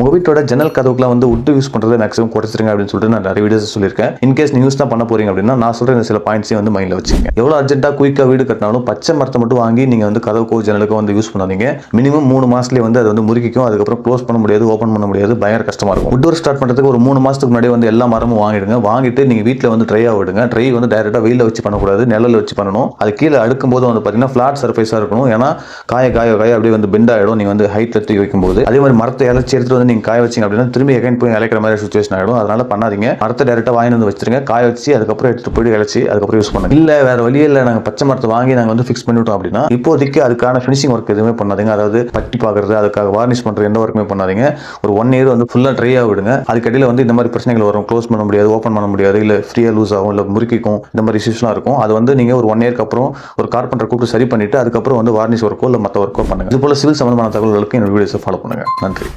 உங்கள் வீட்டோட ஜன்னல் கதவுக்குலாம் வந்து உட்டு யூஸ் பண்ணுறது மேக்ஸிமம் குறைச்சிருங்க அப்படின்னு சொல்லிட்டு நான் நிறைய வீடியோஸ் சொல்லியிருக்கேன். இன்கேஸ் நீ யூஸ் தான் பண்ண போறீங்க அப்படின்னா நான் சொல்கிற இந்த சில பாயிண்ட்ஸையும் வந்து மைண்டில் வச்சுங்க எவ்வளோ அர்ஜென்ட்டாக குயிக்காக வீடு கட்டினாலும் பச்சை மரத்தை மட்டும் வாங்கி நீங்கள் வந்து கதவுக்கோ ஜன்னலுக்கோ வந்து யூஸ் பண்ணாதீங்க. மினிமம் மூணு மாதத்துலேயே வந்து அது வந்து முறுக்கிக்கும். அதுக்கப்புறம் க்ளோஸ் பண்ண முடியாது ஓப்பன் பண்ண முடியாது. பயங்கர கஷ்டமாக இருக்கும். வுட் ஒர்க் ஸ்டார்ட் பண்ணுறதுக்கு ஒரு மூணு மாதத்துக்கு முன்னாடி வந்து எல்லா மரமும் வாங்கிடுங்க. வாங்கிட்டு நீங்கள் வீட்டில் வந்து ட்ரை விடுங்க. ட்ரை வந்து டைரெக்டாக வெயிலில் வச்சு பண்ணக்கூடாது நிழல்ல வச்சு பண்ணணும். அது கீழே அடுக்கும் போது வந்து பார்த்தீங்கன்னா ஃப்ளாட் சர்ஃபேஸாக இருக்கணும். ஏன்னா காய காய காய அப்படியே வந்து பெண்ட் ஆகிடும் நீங்கள் வந்து ஹைட்ல தூக்கி வைக்கும்போது. அதே மாதிரி மரத்தை இலைச்சி எடுத்துட்டு வந்து நீங்க காய வச்சீங்க அப்படின்னா திரும்பி எகைன் போய் இழைக்கிற மாதிரி சுச்சுவேஷன் ஆகிடும் அதனால பண்ணாதீங்க. மரத்தை டேரக்டா வாங்கி வந்து வச்சிருங்க. காய வச்சு அதுக்கப்புறம் எடுத்துட்டு போய் இழைச்சி அதுக்கப்புறம் யூஸ் பண்ணுங்க. இல்ல வேற வழியே இல்ல. நாங்க பச்சை மரத்தை வாங்கி நாங்க வந்து ஃபிக்ஸ் பண்ணிவிட்டோம் அப்படின்னா இப்போதைக்கு அதுக்கான ஃபினிஷிங் ஒர்க் எதுவுமே பண்ணாதீங்க. அதாவது பட்டி பார்க்குறது அதுக்காக வார்னிஷ் பண்ற எந்த ஒர்க்குமே பண்ணாதீங்க. ஒரு ஒன் இயர் வந்து ஃபுல்லா ட்ரை விடுங்க. அதுக்கடியில் வந்து இந்த மாதிரி பிரச்சனைகள் வரும். க்ளோஸ் பண்ண முடியாது ஓப்பன் பண்ண முடியாது இல்ல ஃப்ரீயா லூஸ் ஆகும் இல்ல முறுக்கிக்கும் இந்த மாதிரி இஷ்யூஸ்லாம் இருக்கும். அது வந்து நீங்க ஒரு ஒன் இயர்க்கு அப்புறம் ஒரு கார்பெண்டர் கூப்பிட்டு சரி பண்ணிட்டு அதுக்கப்புறம் வந்து வார்னிஷ் ஒர்க்கோ இல்ல மற்ற ஒர்க்கோ பண்ணுங்க. இது போல சிவில் சம்பந்தமான தகவல்களுக்கு என்னோட வீடியோஸை ஃபாலோ பண்ணுங்க. நன்றி.